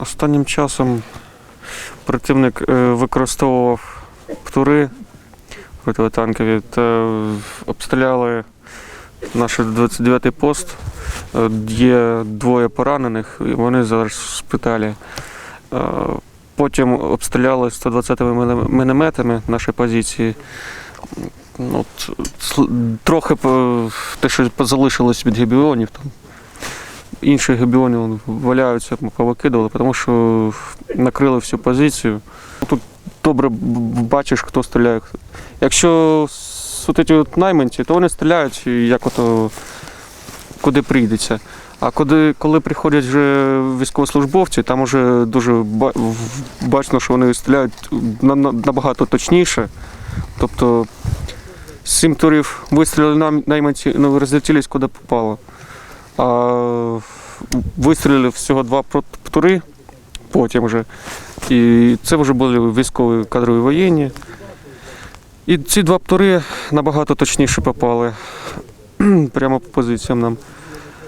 Останнім часом противник е, використовував птури протитанкові та обстріляли наш 29-й пост. Е, Є двоє поранених, і вони зараз в шпиталі. Е, Потім обстріляли 120-ми мінометами наші позиції. От, трохи те, що залишилось від гібіонів, там інші габіони валяються, ми повикидували, тому що накрили всю позицію. Тут добре бачиш, хто стріляє. Якщо от от найманці, то вони стріляють, як ото куди прийдеться. А коли, коли приходять вже військовослужбовці, там вже дуже бачно, що вони стріляють на- на- набагато точніше. Тобто сім турів вистрілили найманці, ну, розлетілись куди попало. А вистрілили всього два птури потім вже. І це вже були військові кадрові воєнні. І ці два птури набагато точніше попали прямо по позиціям нам.